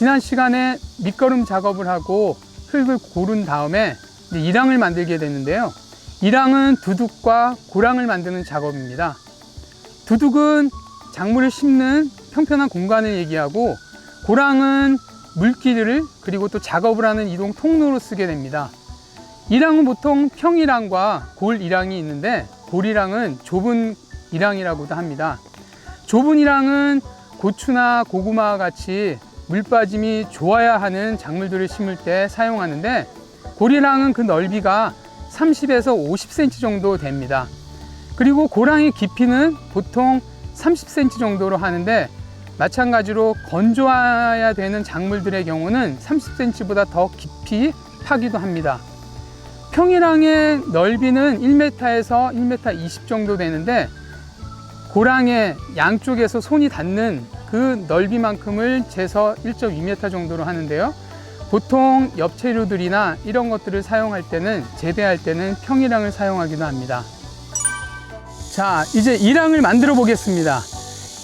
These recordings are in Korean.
지난 시간에 밑거름 작업을 하고 흙을 고른 다음에 이랑을 만들게 됐는데요. 이랑은 두둑과 고랑을 만드는 작업입니다. 두둑은 작물을 심는 평평한 공간을 얘기하고 고랑은 물길을 그리고 또 작업을 하는 이동 통로로 쓰게 됩니다. 이랑은 보통 평이랑과 골이랑이 있는데 골이랑은 좁은 이랑이라고도 합니다. 좁은 이랑은 고추나 고구마와 같이 물 빠짐이 좋아야 하는 작물들을 심을 때 사용하는데 골이랑은 그 넓이가 30에서 50cm 정도 됩니다. 그리고 고랑의 깊이는 보통 30cm 정도로 하는데 마찬가지로 건조해야 되는 작물들의 경우는 30cm보다 더 깊이 파기도 합니다. 평이랑의 넓이는 1m에서 1m 20 정도 되는데 고랑의 양쪽에서 손이 닿는 그 넓이만큼을 재서 1.2m 정도로 하는데요. 보통 엽채류들이나 이런 것들을 사용할 때는 재배할 때는 평이랑을 사용하기도 합니다. 자, 이제 이랑을 만들어 보겠습니다.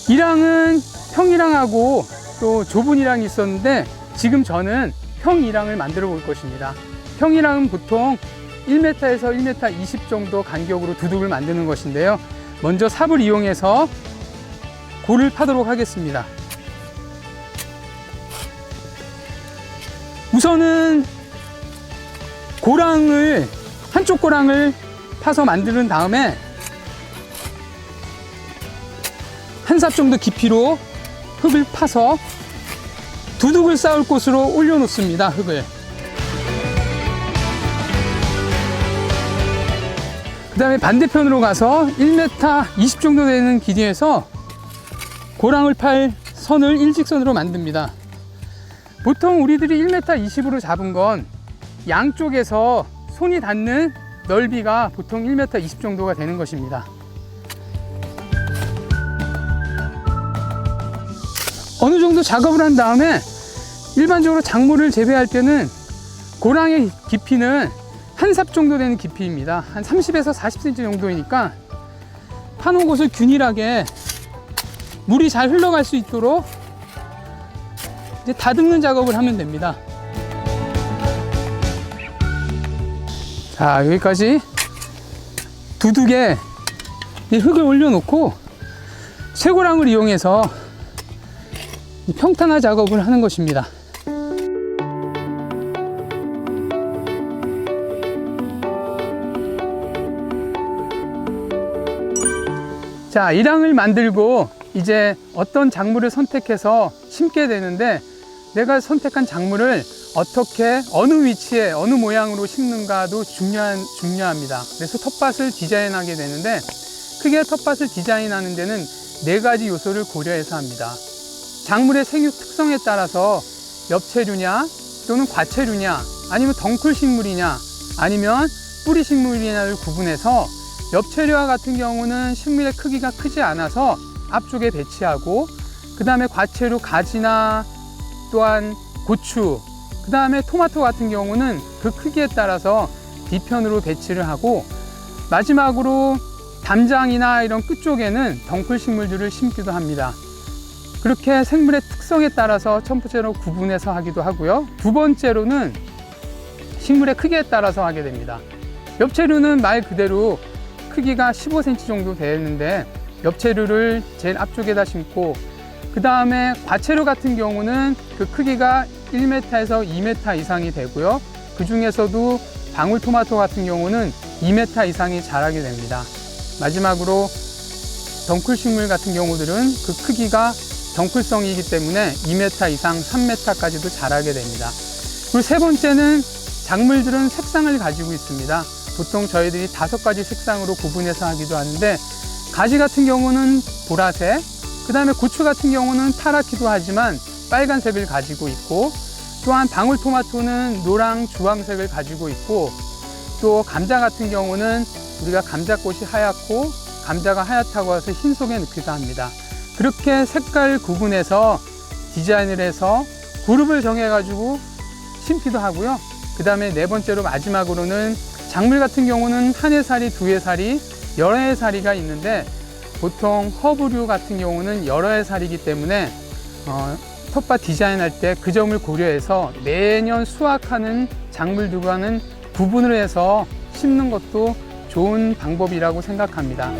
이랑은 평이랑하고 또 좁은 이랑이 있었는데 지금 저는 평이랑을 만들어 볼 것입니다. 평이랑은 보통 1m에서 1m 20 정도 간격으로 두둑을 만드는 것인데요. 먼저 삽을 이용해서 골을 파도록 하겠습니다. 우선은 고랑을 한쪽 고랑을 파서 만드는 다음에 한 삽 정도 깊이로 흙을 파서 두둑을 쌓을 곳으로 올려놓습니다. 흙을. 그 다음에 반대편으로 가서 1m 20 정도 되는 길이에서 고랑을 팔 선을 일직선으로 만듭니다. 보통 우리들이 1m 20으로 잡은 건 양쪽에서 손이 닿는 넓이가 보통 1m 20 정도가 되는 것입니다. 어느 정도 작업을 한 다음에 일반적으로 작물을 재배할 때는 고랑의 깊이는 한 삽 정도 되는 깊이입니다. 한 30에서 40cm 정도이니까 파놓은 곳을 균일하게 물이 잘 흘러갈 수 있도록 이제 다듬는 작업을 하면 됩니다. 자, 여기까지 두둑에 이 흙을 올려놓고 쇠고랑을 이용해서 이 평탄화 작업을 하는 것입니다. 자, 이랑을 만들고 이제 어떤 작물을 선택해서 심게 되는데 내가 선택한 작물을 어떻게 어느 위치에 어느 모양으로 심는가도 중요한 중요합니다. 그래서 텃밭을 디자인하게 되는데 크게 텃밭을 디자인하는 데는 네 가지 요소를 고려해서 합니다. 작물의 생육 특성에 따라서 엽채류냐 또는 과채류냐 아니면 덩쿨 식물이냐 아니면 뿌리 식물이냐를 구분해서 엽채류와 같은 경우는 식물의 크기가 크지 않아서 앞쪽에 배치하고 그 다음에 과채류 가지나 또한 고추 그 다음에 토마토 같은 경우는 그 크기에 따라서 뒤편으로 배치를 하고 마지막으로 담장이나 이런 끝쪽에는 덩쿨 식물들을 심기도 합니다. 그렇게 생물의 특성에 따라서 첫 번째로 구분해서 하기도 하고요. 두 번째로는 식물의 크기에 따라서 하게 됩니다. 엽채류는 말 그대로 크기가 15cm 정도 되는데 엽채류를 제일 앞쪽에다 심고 그 다음에 과채류 같은 경우는 그 크기가 1m에서 2m 이상이 되고요. 그 중에서도 방울토마토 같은 경우는 2m 이상이 자라게 됩니다. 마지막으로 덩쿨 식물 같은 경우들은 그 크기가 덩쿨성이기 때문에 2m 이상, 3m까지도 자라게 됩니다. 그리고 세 번째는 작물들은 색상을 가지고 있습니다. 보통 저희들이 다섯 가지 색상으로 구분해서 하기도 하는데 가지 같은 경우는 보라색, 그 다음에 고추 같은 경우는 파랗기도 하지만 빨간색을 가지고 있고 또한 방울토마토는 노랑 주황색을 가지고 있고 또 감자 같은 경우는 우리가 감자꽃이 하얗고 감자가 하얗다고 해서 흰 속에 넣기도 합니다. 그렇게 색깔 구분해서 디자인을 해서 그룹을 정해가지고 심기도 하고요. 그 다음에 네 번째로 마지막으로는 작물 같은 경우는 한 해살이, 두 해살이, 여러 해살이가 있는데 보통 허브류 같은 경우는 여러 해살이기 때문에 어, 텃밭 디자인할 때 그 점을 고려해서 매년 수확하는 작물들과는 구분을 해서 심는 것도 좋은 방법이라고 생각합니다.